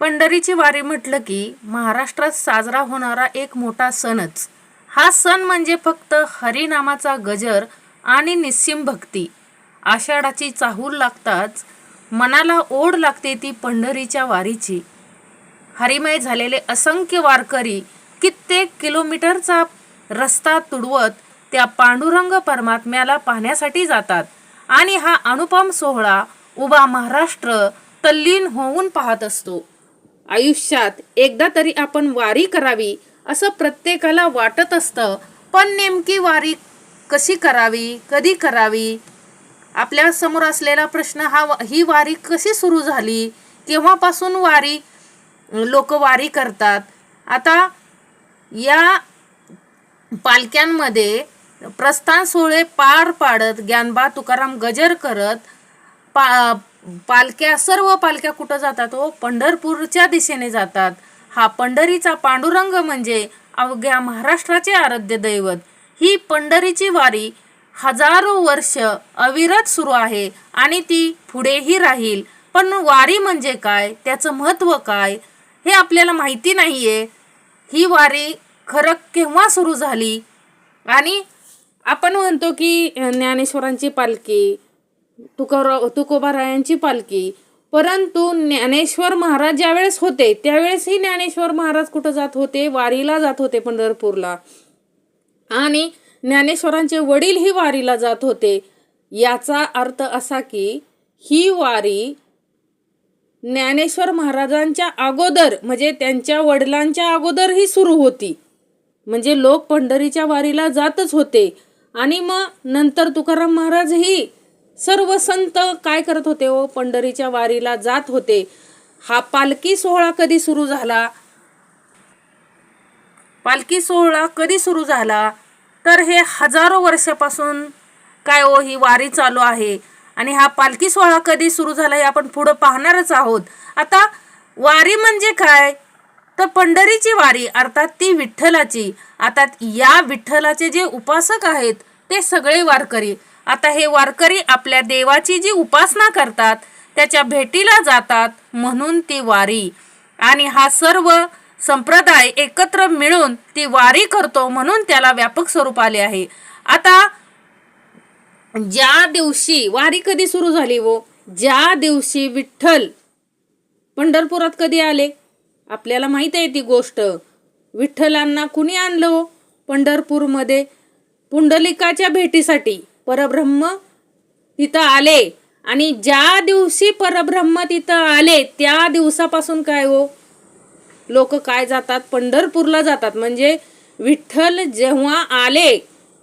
पंढरीची वारी म्हटलं की महाराष्ट्रात साजरा होणारा एक मोठा सणच. हा सण म्हणजे फक्त हरिनामाचा गजर आणि निस्सिम भक्ती. आषाढाची चाहूल लागताच मनाला ओढ लागते ती पंढरीच्या वारीची. हरिमय झालेले असंख्य वारकरी कित्येक किलोमीटरचा रस्ता तुडवत त्या पांडुरंग परमात्म्याला पाहण्यासाठी जातात आणि हा अनुपम सोहळा उभा महाराष्ट्र तल्लीन होऊन पाहत असतो. आयुष्यात एकदा तरी आपण वारी करावी असं प्रत्येकाला वाटत असतं. पण नेमकी वारी कशी करावी कधी करावी? आपल्यासमोर असलेला प्रश्न हा ही वारी कशी सुरू झाली? केव्हापासून वारी लोक वारी करतात? आता या पालख्यांमध्ये प्रस्थान सोहळे पार पाडत ज्ञानबा तुकाराम गजर करत पा पालख्या सर्व पालख्या कुठं जातात हो? पंढरपूरच्या दिशेने जातात. हा पंढरीचा पांडुरंग म्हणजे अवघ्या महाराष्ट्राचे आराध्य दैवत. ही पंढरीची वारी हजारो वर्ष अविरत सुरू आहे आणि ती पुढेही राहील. पण वारी म्हणजे काय? त्याचं महत्त्व काय? हे आपल्याला माहिती नाही आहे ही वारी खरं केव्हा सुरू झाली? आणि आपण म्हणतो की ज्ञानेश्वरांची पालखी तुकोरा तुकोबारायांची पालखी. परंतु ज्ञानेश्वर महाराज ज्यावेळेस होते त्यावेळेसही ज्ञानेश्वर महाराज कुठं जात होते? वारीला जात होते पंढरपूरला. आणि ज्ञानेश्वरांचे वडीलही वारीला जात होते. याचा अर्थ असा की ही वारी ज्ञानेश्वर महाराजांच्या अगोदर म्हणजे त्यांच्या वडिलांच्या अगोदर ही सुरू होती. म्हणजे लोक पंढरीच्या वारीला जातच होते. आणि मग नंतर तुकाराम महाराज ही सर्व संत काय करत होते हो? पंढरीच्या वारीला जात होते. हा पालखी सोहळा कधी सुरू झाला? पालखी सोहळा कधी सुरू झाला? तर हे हजारो वर्षापासून काय हो ही वारी चालू आहे. आणि हा पालखी सोहळा कधी सुरू झाला हे आपण पुढं पाहणारच आहोत. आता वारी म्हणजे काय? तर पंढरीची वारी अर्थात ती विठ्ठलाची. आता या विठ्ठलाचे जे उपासक आहेत ते सगळे वारकरी. आता हे वारकरी आपल्या देवाची जी उपासना करतात त्याच्या भेटीला जातात म्हणून ती वारी. आणि हा सर्व संप्रदाय एकत्र मिळून ती वारी करतो म्हणून त्याला व्यापक स्वरूप आले आहे. आता ज्या दिवशी वारी कधी सुरू झाली वो? ज्या दिवशी विठ्ठल पंढरपुरात कधी आले? आपल्याला माहीत आहे ती गोष्ट. विठ्ठलांना कुणी आणलं हो? पंढरपूरमध्ये पुंडलिकाच्या भेटीसाठी. परब्रह्म तिथं आले. आणि ज्या दिवशी परब्रह्म तिथं आले त्या दिवसापासून काय हो? लोक काय जातात? पंढरपूरला जातात. म्हणजे विठ्ठल जेव्हा आले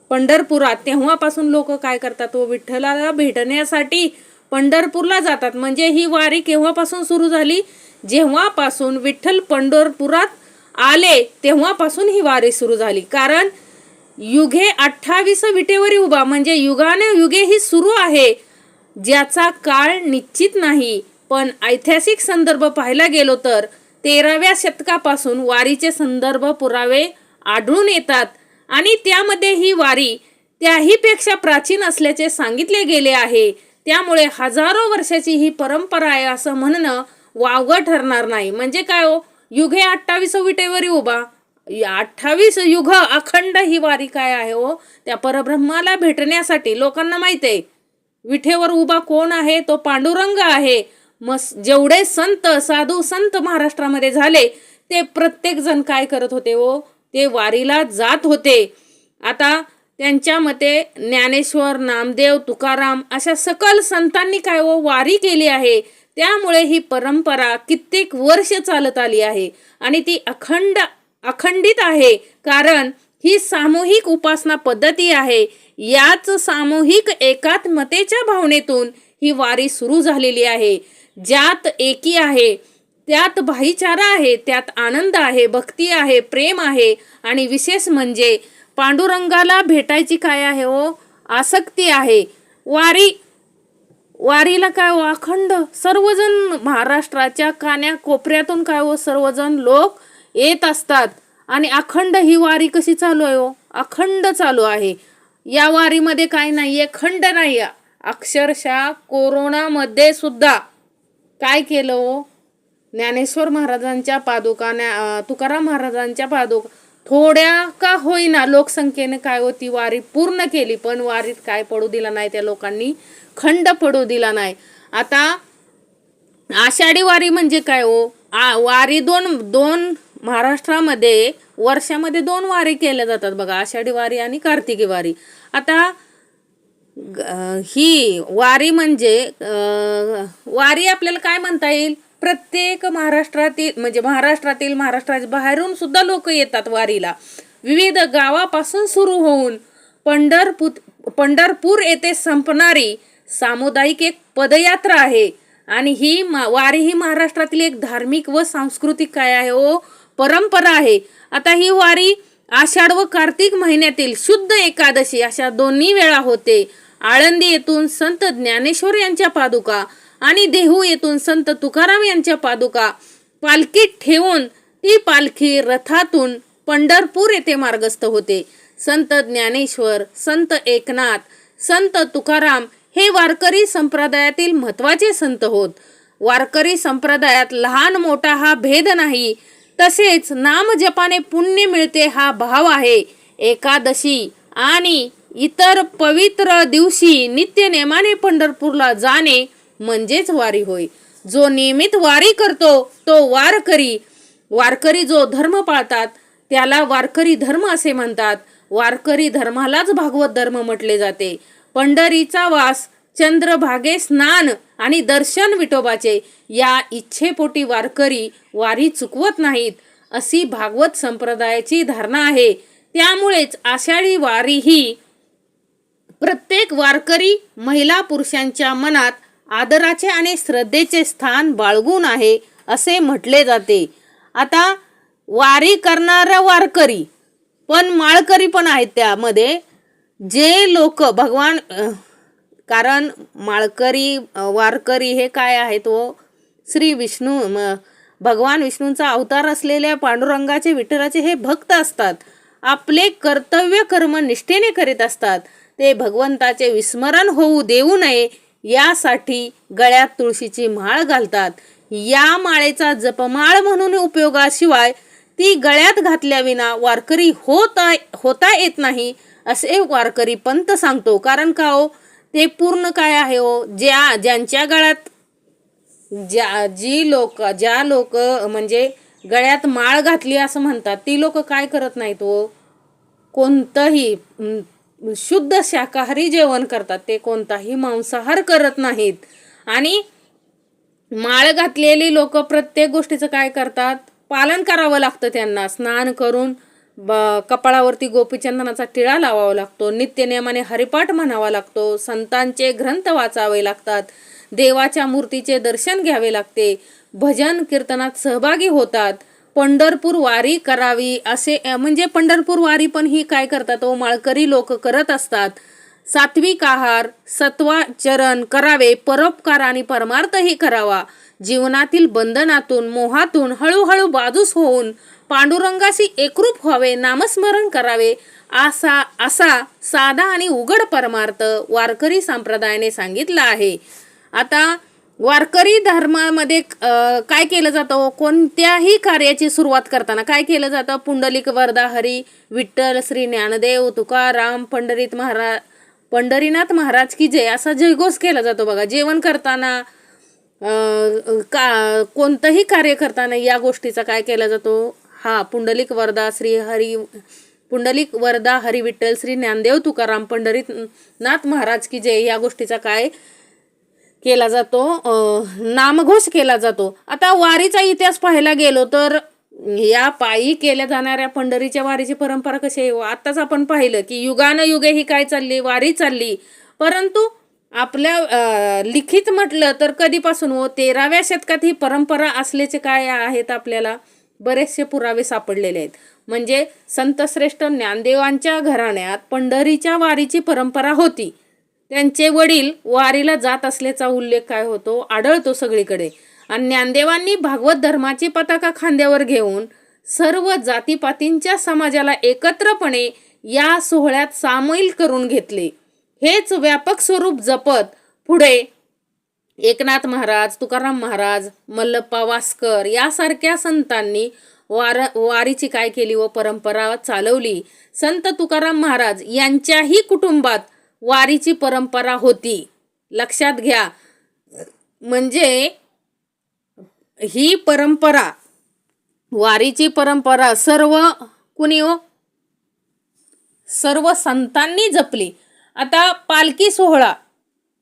पंढरपुरात तेव्हापासून लोक काय करतात व विठ्ठलाला भेटण्यासाठी पंढरपूरला जातात. म्हणजे ही वारी केव्हापासून सुरू झाली? जेव्हापासून विठ्ठल पंढरपुरात आले तेव्हापासून ही वारी सुरू झाली. कारण युगे अठ्ठावीस विटेवरी उभा म्हणजे युगाने युगे ही सुरू आहे ज्याचा काळ निश्चित नाही. पण ऐतिहासिक संदर्भ पाहायला गेलो तर तेराव्या शतकापासून वारीचे संदर्भ पुरावे आढळून येतात आणि त्यामध्ये ही वारी त्याहीपेक्षा प्राचीन असल्याचे सांगितले गेले आहे. त्यामुळे हजारो वर्षाची ही परंपरा आहे असं म्हणणं वावगं ठरणार नाही. म्हणजे काय हो? युगे अठ्ठावीस विटेवरी उभा अठ्ठावीस युग अखंड ही वारी काय आहे हो? त्या परब्रह्माला भेटण्यासाठी लोकांना माहीत आहे. विठेवर उभा कोण आहे? तो पांडुरंग आहे. मस जेवढे संत साधू संत महाराष्ट्रामध्ये झाले ते प्रत्येक जण काय करत होते हो? ते वारीला जात होते. आता त्यांच्या मते ज्ञानेश्वर नामदेव तुकाराम अशा सकल संतांनी काय हो वारी केली आहे? त्यामुळे ही परंपरा कित्येक वर्ष चालत आली आहे. आणि ती अखंड अखंडित आहे. कारण ही सामूहिक उपासना पद्धती आहे. याच सामूहिक एकात्मतेच्या भावनेतून ही वारी सुरू झालेली आहे. ज्यात एकी आहे त्यात भाईचारा आहे त्यात आनंद आहे भक्ती आहे प्रेम आहे आणि विशेष म्हणजे पांडुरंगाला भेटायची काय आहे हो? आसक्ती आहे. वारी वारीला काय हो? अखंड. सर्वजण महाराष्ट्राच्या कान्या कोपऱ्यातून काय हो? सर्वजण लोक येत असतात. आणि अखंड ही वारी कशी चालू आहे हो? अखंड चालू आहे. या वारीमध्ये काय नाही आहे खंड नाही अक्षरशः कोरोनामध्ये सुद्धा काय केलं हो? ज्ञानेश्वर महाराजांच्या पादुका ज्ञा- तुकाराम महाराजांच्या पादुका. थोड्या का होईना लोकसंख्येने काय होती वारी पूर्ण केली पण वारीत काय पडू दिला नाही त्या लोकांनी? खंड पडू दिला नाही. आता आषाढी वारी म्हणजे काय हो? आ वारी दोन दोन महाराष्ट्रामध्ये वर्षामध्ये दोन वारी केल्या जातात बघा आषाढी वारी आणि कार्तिकी वारी. आता ही वारी म्हणजे वारी आपल्याला काय म्हणता येईल? प्रत्येक महाराष्ट्रातील म्हणजे महाराष्ट्रातील महाराष्ट्राच्या बाहेरून सुद्धा लोक येतात वारीला. विविध गावापासून सुरू होऊन पंढरपूर पंढरपूर येथे संपणारी सामुदायिक एक पदयात्रा आहे. आणि ही मा वारी ही महाराष्ट्रातील एक धार्मिक व सांस्कृतिक काय आहे? ओ परंपरा आहे. आता ही वारी आषाढ व कार्तिक महिन्यातील शुद्ध एकादशी अशा दोन्ही वेळा होते. आळंदी येथून संत ज्ञानेश्वर यांच्या पादुका आणि देहू येथून संत तुकाराम यांच्या पादुका. पालखीत ठेवून ती पालखी रथातून पंढरपूर येथे मार्गस्थ होते. संत ज्ञानेश्वर संत एकनाथ संत तुकाराम हे वारकरी संप्रदायातील महत्त्वाचे संत होत. वारकरी संप्रदायात लहान मोठा हा भेद नाही. तसेच नामजपाने पुण्य मिळते हा भाव आहे. एकादशी आणि इतर पवित्र दिवशी नित्य नेमाने पंढरपूरला जाणे म्हणजेच वारी होय. जो नियमित वारी करतो तो वारकरी वारकरी जो धर्म पाळतात त्याला वारकरी धर्म असे म्हणतात. वारकरी धर्मालाच भागवत धर्म म्हटले जाते. पंढरीचा वास चंद्रभागे स्नान आणि दर्शन विठोबाचे. या इच्छेपोटी वारकरी वारी चुकवत नाहीत अशी भागवत संप्रदायाची धारणा आहे. त्यामुळेच आषाढी वारी ही प्रत्येक वारकरी महिला पुरुषांच्या मनात आदराचे आणि श्रद्धेचे स्थान बाळगून आहे असे म्हटले जाते. आता वारी करणारा वारकरी पण माळकरी पण आहेत त्यामध्ये. जे लोक भगवान कारण माळकरी वारकरी हे काय आहेत व श्री विष्णू म- भगवान विष्णूंचा अवतार असलेल्या पांडुरंगाचे विठ्ठलाचे हे भक्त असतात. आपले कर्तव्य कर्म निष्ठेने करीत असतात. ते भगवंताचे विस्मरण होऊ देऊ नये यासाठी गळ्यात तुळशीची माळ घालतात. या माळेचा जपमाळ म्हणून उपयोगाशिवाय ती गळ्यात घातल्याविना वारकरी होता होता येत नाही असे वारकरी पंत सांगतो. कारण का हो? ते पूर्ण काय आहे हो? ज्या ज्यांच्या गळ्यात ज्या जी लोक ज्या लोक म्हणजे गळ्यात माळ घातली असं म्हणतात ती लोक काय करत नाहीत हो? कोणतंही शुद्ध शाकाहारी जेवण करतात. ते कोणताही मांसाहार करत नाहीत. आणि माळ घातलेली लोक प्रत्येक गोष्टीचं काय करतात? पालन करावं लागतं त्यांना. स्नान करून ब कपाळावरती गोपीचंदनाचा टिळा लावावा लागतो. नित्यनियमाने हरिपाठ म्हणावा लागतो. संतांचे ग्रंथ वाचावे लागतात. देवाच्या मूर्तीचे दर्शन घ्यावे लागते. भजन कीर्तनात सहभागी होतात. पंढरपूर वारी करावी असे म्हणजे पंढरपूर वारी पण ही काय करतात ओ माळकरी लोक करत असतात. सात्विक आहार सत्वाचरण करावे परोपकार आणि परमार्थही करावा. जीवनातील बंधनातून मोहातून हळूहळू बाजूस होऊन पांडुरंगाशी एकरूप व्हावे नामस्मरण करावे असा असा साधा आणि उघड परमार्थ वारकरी संप्रदायाने सांगितला आहे. आता वारकरी धर्मामध्ये काय केलं जातं? कोणत्याही कार्याची सुरुवात करताना काय केलं जातं? पुंडलिक वरदा हरी विठ्ठल श्री ज्ञानदेव तुकाराम पंढरीत महाराज पंढरीनाथ महाराज की जय असा जयघोष केला जातो बघा. जेवण करताना का कोणतंही कार्य करताना या गोष्टीचा काय केला जातो? हा पुंडलिक वरदा श्री हरी पुंडलिक वरदा हरी विठ्ठल श्री ज्ञानदेव तुकाराम पंढरीत नाथ महाराज की जय या गोष्टीचा काय केला जातो? नामघोष केला जातो. आता वारीचा इतिहास पाहायला गेलो तर या पायी केल्या जाणाऱ्या पंढरीच्या वारीची परंपरा कशी आहे? आत्ताच आपण पाहिलं की युगानयुगे ही काय चालली? वारी चालली. परंतु आपल्या लिखित म्हटलं तर कधीपासून? व तेराव्या शतकात ही परंपरा असल्याचे काय आहेत आपल्याला? बरेचसे पुरावे सापडलेले आहेत. म्हणजे संतश्रेष्ठ ज्ञानदेवांच्या घराण्यात पंढरीच्या वारीची परंपरा होती. त्यांचे वडील वारीला जात असल्याचा उल्लेख काय होतो आढळतो सगळीकडे. आणि ज्ञानदेवांनी भागवत धर्माची पताका खांद्यावर घेऊन सर्व जातीपातींच्या समाजाला एकत्रपणे या सोहळ्यात सामील करून घेतले. हेच व्यापक स्वरूप जपत पुढे एकनाथ महाराज तुकाराम महाराज मल्लप्पा वास्कर यासारख्या संतांनी वार वारीची काय केली व परंपरा चालवली? संत तुकाराम महाराज यांच्याही कुटुंबात वारीची परंपरा होती. लक्षात घ्या. म्हणजे ही परंपरा वारीची परंपरा सर्व कुणी हो? सर्व संतांनी जपली. आता पालखी सोहळा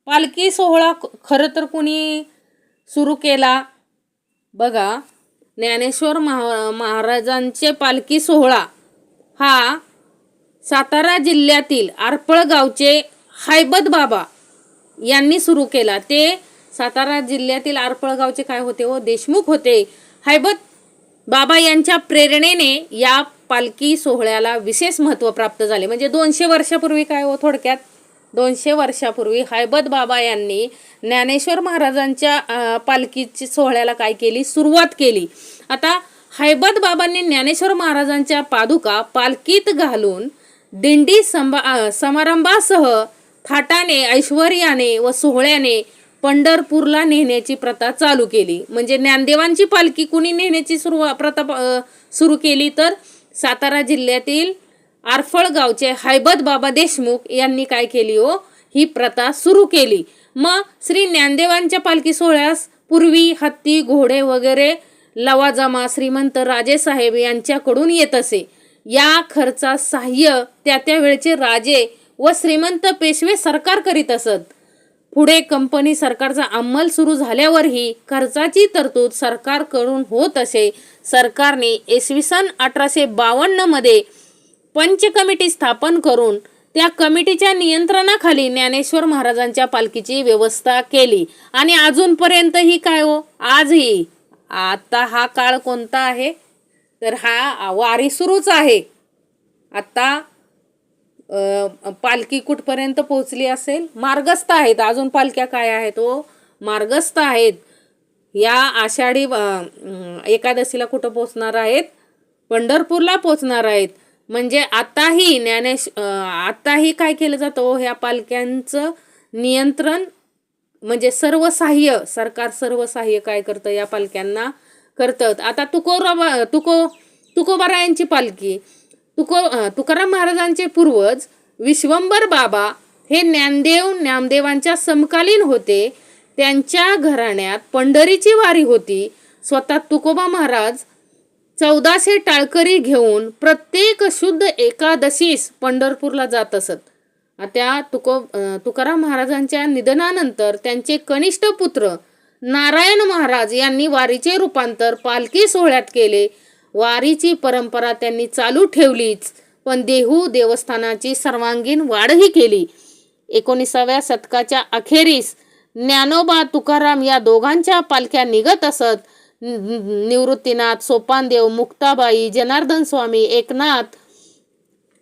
पालखी सोहळा ख- खरं तर कुणी सुरू केला? बघा ज्ञानेश्वर महा महाराजांचे पालखी सोहळा हा सातारा जिल्ह्यातील आरपळ गावचे हायबत बाबा यांनी सुरू केला. ते सातारा जिल्ह्यातील आरपळ गावचे काय होते व देशमुख होते. हायबत बाबा यांच्या प्रेरणेने या पालखी सोहळ्याला विशेष महत्त्व प्राप्त झाले. म्हणजे दोनशे वर्षापूर्वी काय हो थोडक्यात? दोनशे वर्षापूर्वी हैबत बाबा यांनी ज्ञानेश्वर महाराजांच्या पालखीची सोहळ्याला काय केली? सुरुवात केली. आता हैबत बाबांनी ज्ञानेश्वर महाराजांच्या पादुका पालखीत घालून दिंडी संभा समारंभासह थाटाने ऐश्वर्याने व सोहळ्याने पंढरपूरला नेण्याची प्रथा चालू केली. म्हणजे ज्ञानदेवांची पालखी कुणी नेण्याची सुरुवात प्रथा सुरू केली तर सातारा जिल्ह्यातील आरफळ गावचे हायबत बाबा देशमुख यांनी काय केली हो? ही प्रथा सुरू केली. मग श्री ज्ञानदेवांच्या पालखी सोहळ्यास पूर्वी हत्ती घोडे वगैरे लवाजमा श्रीमंत राजेसाहेब यांच्याकडून येत असे. या खर्चा सहाय्य त्या त्या वेळचे राजे व श्रीमंत पेशवे सरकार करीत असत. पुढे कंपनी सरकारचा अंमल सुरू झाल्यावरही खर्चाची तरतूद सरकारकडून होत असे. सरकारने इसवी सन अठराशे बावन्नमध्ये मध्ये पंच कमिटी स्थापन करून त्या कमिटीच्या नियंत्रणाखाली ज्ञानेश्वर महाराजांच्या पालखीची व्यवस्था केली. आणि अजूनपर्यंत ही काय हो? आजही. आता हा काळ कोणता आहे? तर हा वारी सुरूच आहे. आता पालखी कुठपर्यंत पोहोचली असेल? मार्गस्थ आहेत. अजून पालख्या काय आहेत हो? मार्गस्थ आहेत. या आषाढी एकादशीला कुठं पोचणार आहेत? पंढरपूरला पोचणार आहेत. म्हणजे आताही ज्ञानेश आताही काय केलं जातं? हो ह्या पालख्यांचं नियंत्रण म्हणजे सर्व सहाय्य सरकार सर्व सहाय्य काय करतं? या पालख्यांना करतं. आता तुकोराबा तुको तुकोबारायांची पालखी तुको तुकाराम महाराजांचे पूर्वज विश्वंबर बाबा हे ज्ञानदेव ज्ञानदेवांच्या समकालीन होते. त्यांच्या घराण्यात पंढरीची वारी होती. स्वतः तुकोबा महाराज चौदाशे टाळकरी घेऊन प्रत्येक शुद्ध एकादशीस पंढरपूरला जात असत. त्या तुको तुकाराम महाराजांच्या निधनानंतर त्यांचे कनिष्ठ पुत्र नारायण महाराज यांनी वारीचे रूपांतर पालखी सोहळ्यात केले. वारीची परंपरा त्यांनी चालू ठेवलीच पण देहू देवस्थानाची सर्वांगीण वाढही केली. एकोणीसाव्या शतकाच्या अखेरीस ज्ञानोबा तुकाराम या दोघांच्या पालख्या निघत असत. निवृत्तीनाथ सोपानदेव मुक्ताबाई जनार्दन स्वामी एकनाथ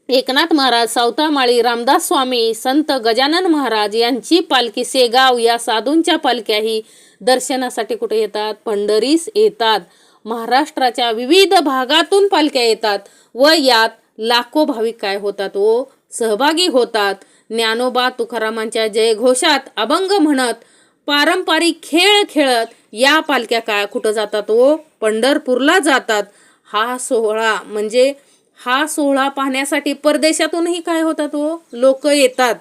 एकनाथ महाराज सावतामाळी रामदास स्वामी संत गजानन महाराज यांची पालखी सेगाव या साधूंच्या पालख्याही दर्शनासाठी कुठे येतात? पंढरीस येतात. महाराष्ट्राच्या विविध भागातून पालख्या येतात व यात लाखो भाविक काय होतात व सहभागी होतात. ज्ञानोबा तुकारामांच्या जयघोषात अभंग म्हणत पारंपरिक खेळ खेळत या पालख्या काय कुठं जातात व पंढरपूरला जातात. हा सोहळा म्हणजे हा सोहळा पाहण्यासाठी परदेशातूनही काय होतात व लोक येतात.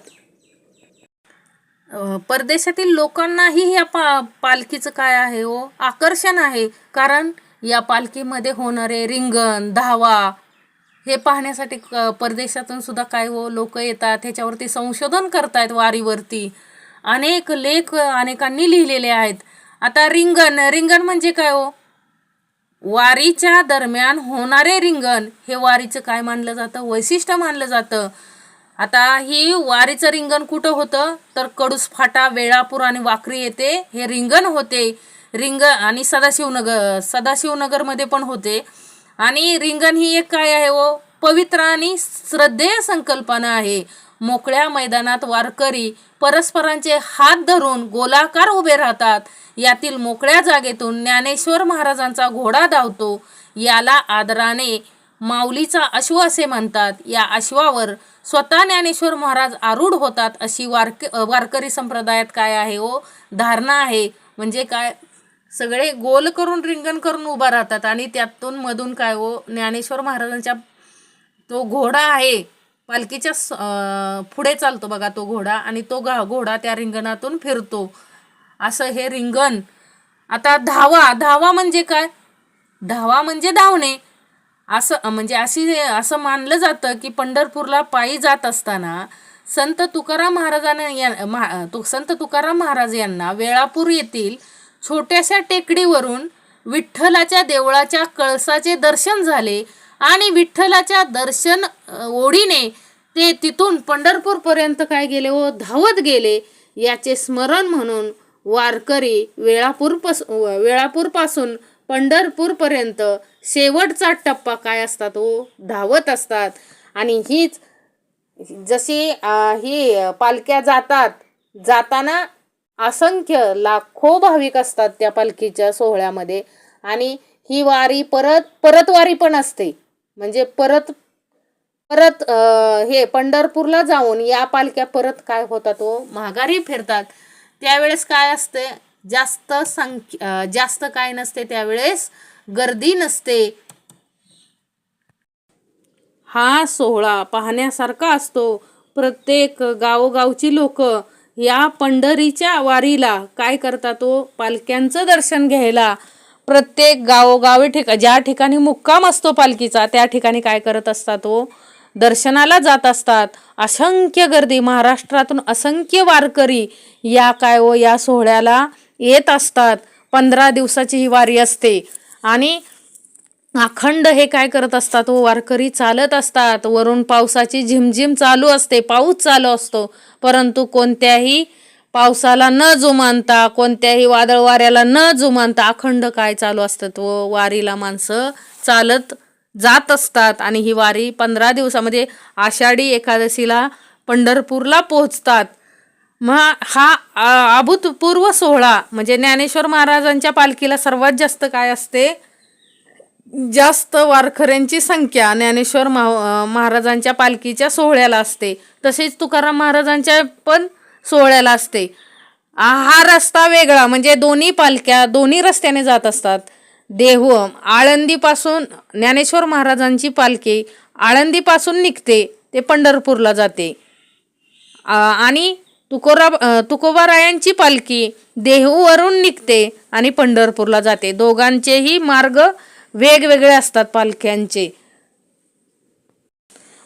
परदेशातील लोकांनाही या पा पालखीचं काय आहे हो? आकर्षण आहे. कारण या पालखीमध्ये होणारे रिंगण धावा हे पाहण्यासाठी परदेशातून सुद्धा काय हो? लोक येतात. ह्याच्यावरती संशोधन करतायत वारीवरती. अनेक लेख अनेकांनी लिहिलेले आहेत. आता रिंगण रिंगण म्हणजे काय हो? वारीच्या दरम्यान होणारे रिंगण. हे वारीचं काय मानलं जातं? वैशिष्ट्य मानलं जातं. आता ही वारीचं रिंगण कुठं होतं? तर कडूस फाटा वेळापूर आणि वाकरी येथे हे रिंगण होते. रिंग आणि सदाशिवनगर सदाशिवनगरमध्ये पण होते. आणि रिंगण ही एक काय आहे हो? पवित्र आणि श्रद्धेय संकल्पना आहे. मोकळ्या मैदानात वारकरी परस्परांचे हात धरून गोलाकार उभे राहतात. यातील मोकळ्या जागेतून ज्ञानेश्वर महाराजांचा घोडा धावतो. याला आदराने माऊलीचा अश्व असे म्हणतात. या अश्वावर स्वतः ज्ञानेश्वर महाराज आरूढ होतात अशी वारक वारकरी संप्रदायात काय आहे हो? धारणा आहे. म्हणजे काय? सगळे गोल करून रिंगण करून उभा राहतात. आणि त्यातून मधून काय हो? ज्ञानेश्वर महाराजांच्या तो घोडा आहे. पालखीच्या स- पुढे चालतो बघा तो घोडा आणि तो गा घोडा त्या रिंगणातून फिरतो. असं हे रिंगण. आता धावा धावा म्हणजे काय? धावा म्हणजे धावणे. असं म्हणजे अशी असं मानलं जातं की पंढरपूरला पायी जात असताना संत तुकाराम महाराजांना या महा तु संत तुकाराम महाराज यांना वेळापूर येथील छोट्याशा टेकडीवरून विठ्ठलाच्या देवळाच्या कळसाचे दर्शन झाले. आणि विठ्ठलाच्या दर्शन ओढीने ते तिथून पंढरपूरपर्यंत काय गेले व धावत गेले. याचे स्मरण म्हणून वारकरी वेळापूरपास वेळापूरपासून पंढरपूरपर्यंत शेवटचा टप्पा काय असतात हो? धावत असतात. आणि हीच जशी ही पालख्या जातात जाताना असंख्य लाखो भाविक असतात त्या पालखीच्या सोहळ्यामध्ये. आणि ही वारी परत परत वारी पण असते. म्हणजे परत परत हे पंढरपूरला जाऊन या पालख्या परत काय होतात हो? तो महागारी फिरतात. त्यावेळेस काय असते? जास्त संख्या जास्त काय नसते त्यावेळेस? गर्दी नसते. हा सोहळा पाहण्यासारखा असतो. प्रत्येक गावोगावची लोक या पंढरीच्या वारीला काय करतात तो पालख्यांचं दर्शन घ्यायला प्रत्येक गावोगावी ठिका ज्या ठिकाणी मुक्काम असतो पालखीचा त्या ठिकाणी काय करत असतात तो दर्शनाला जात असतात. असंख्य गर्दी महाराष्ट्रातून असंख्य वारकरी या काय व या सोहळ्याला येत असतात. पंधरा दिवसाची ही वारी असते. आणि अखंड हे काय करत असतात व वारकरी चालत असतात. वरून पावसाची झिमझिम चालू असते पाऊस चालू असतो. परंतु कोणत्याही पावसाला न जुमानता कोणत्याही वादळ वाऱ्याला न जुमानता अखंड काय चालू असतात व वारीला माणसं चालत जात असतात आणि ही वारी पंधरा दिवसामध्ये आषाढी एकादशीला पंढरपूरला पोहोचतात. मग हा अभूतपूर्व सोहळा म्हणजे ज्ञानेश्वर महाराजांच्या पालखीला सर्वात जास्त काय असते? जास्त वारकऱ्यांची संख्या ज्ञानेश्वर महा महाराजांच्या पालखीच्या सोहळ्याला असते. तसेच तुकाराम महाराजांच्या पण सोहळ्याला असते. हा रस्ता वेगळा. म्हणजे दोन्ही पालख्या दोन्ही रस्त्याने जात असतात. देहू आळंदीपासून ज्ञानेश्वर महाराजांची पालखी आळंदीपासून निघते ते पंढरपूरला जाते. आणि तुकोरा तुकोबारायांची पालखी देहूवरून निघते आणि पंढरपूरला जाते. दोघांचेही मार्ग वेगवेगळे असतात पालख्यांचे.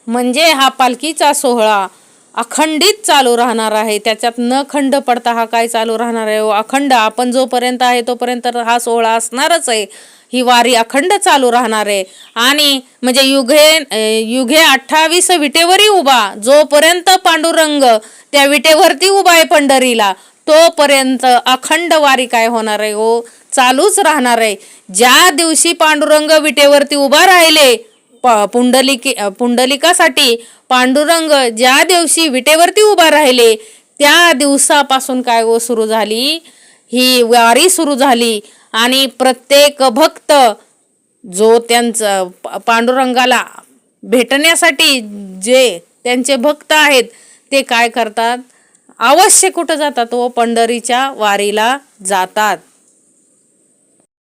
म्हणजे हा पालखीचा सोहळा अखंडित चालू राहणार आहे. त्याच्यात न खंड पडता हा काय चालू राहणार आहे? अखंड. आपण जोपर्यंत आहे तोपर्यंत हा सोहळा असणारच आहे. ही वारी अखंड चालू राहणार आहे. आणि म्हणजे युगे युगे अठ्ठावीस विटेवरी उभा. जोपर्यंत पांडुरंग त्या विटेवरती उभा आहे पंढरीला तोपर्यंत अखंड वारी काय होणार आहे? हो चालूच राहणार आहे. ज्या दिवशी पांडुरंग विटेवरती उभा राहिले पुंडलिकी पुंडलिकासाठी पांडुरंग ज्या दिवशी विटेवरती उभा राहिले त्या दिवसापासून काय व सुरू झाली? ही वारी सुरू झाली आणि प्रत्येक भक्त जो त्यांचं प- पांडुरंगाला भेटण्यासाठी जे त्यांचे भक्त आहेत ते काय करतात? अवश्य कुठं जातात व पंढरीच्या वारीला जातात.